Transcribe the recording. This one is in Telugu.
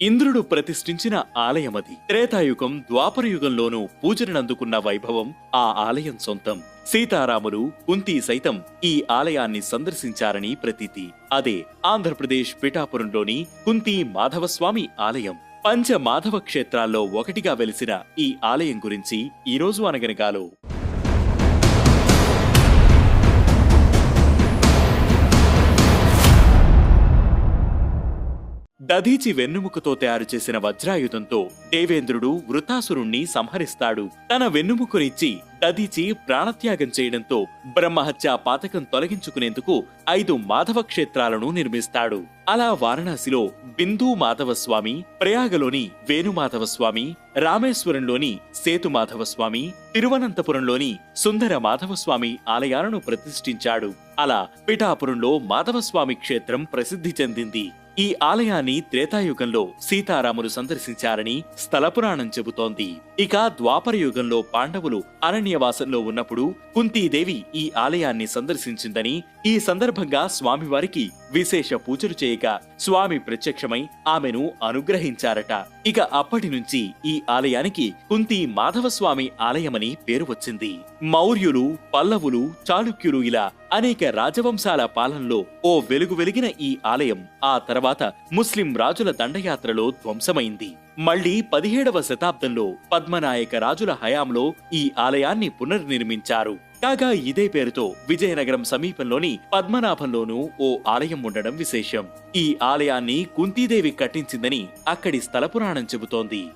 ఇంద్రుడు ప్రతిష్ఠించిన ఆలయమది త్రేతాయుగం ద్వాపరయుగంలోనూ పూజనందుకున్న వైభవం ఆ ఆలయం సొంతం. సీతారాములు కుంతి సైతం ఈ ఆలయాన్ని సందర్శించారని ప్రతీతి. అదే ఆంధ్రప్రదేశ్ పిఠాపురంలోని కుంతి మాధవస్వామి ఆలయం. పంచ మాధవ క్షేత్రాల్లో ఒకటిగా వెలిసిన ఈ ఆలయం గురించి ఈ రోజు అనగనగాలో. దధీచి వెన్నుముకతో తయారు చేసిన వజ్రాయుధంతో దేవేంద్రుడు వృతాసురుణ్ణి సంహరిస్తాడు. తన వెన్నుముకనిచ్చి దధీచి ప్రాణత్యాగం చేయడంతో బ్రహ్మహత్యా పాతకం తొలగించుకునేందుకు ఐదు మాధవ క్షేత్రాలను నిర్మిస్తాడు. అలా వారణాసిలో బిందు మాధవస్వామి ప్రయాగలోని వేణుమాధవస్వామి రామేశ్వరంలోని సేతు తిరువనంతపురంలోని సుందర మాధవస్వామి ఆలయాలను ప్రతిష్ఠించాడు. అలా పిఠాపురంలో మాధవస్వామి క్షేత్రం ప్రసిద్ధి చెందింది. ఈ ఆలయాన్ని త్రేతాయుగంలో సీతారాములు సందర్శించారని స్థలపురాణం చెబుతోంది. ఇక ద్వాపర యుగంలో పాండవులు అరణ్యవాసంలో ఉన్నప్పుడు కుంతీదేవి ఈ ఆలయాన్ని సందర్శించిందని ఈ సందర్భంగా స్వామివారికి విశేష పూజలు చేయగా స్వామి ప్రత్యక్షమై ఆమెను అనుగ్రహించారట. ఇక అప్పటి నుంచి ఈ ఆలయానికి కుంతి మాధవస్వామి ఆలయమని పేరు వచ్చింది. మౌర్యులు పల్లవులు చాళుక్యులు ఇలా అనేక రాజవంశాల పాలనలో ఓ వెలుగు వెలిగిన ఈ ఆలయం ఆ తర్వాత ముస్లిం రాజుల దండయాత్రలో ధ్వంసమైంది. మళ్ళీ పదిహేడవ శతాబ్దంలో పద్మనాయక రాజుల హయాంలో ఈ ఆలయాన్ని పునర్నిర్మించారు. కాగా ఇదే పేరుతో విజయనగరం సమీపంలోని పద్మనాభంలోనూ ఓ ఆలయం ఉండడం విశేషం. ఈ ఆలయాన్ని కుంతీదేవి కట్టించిందని అక్కడి స్థల పురాణం చెబుతోంది.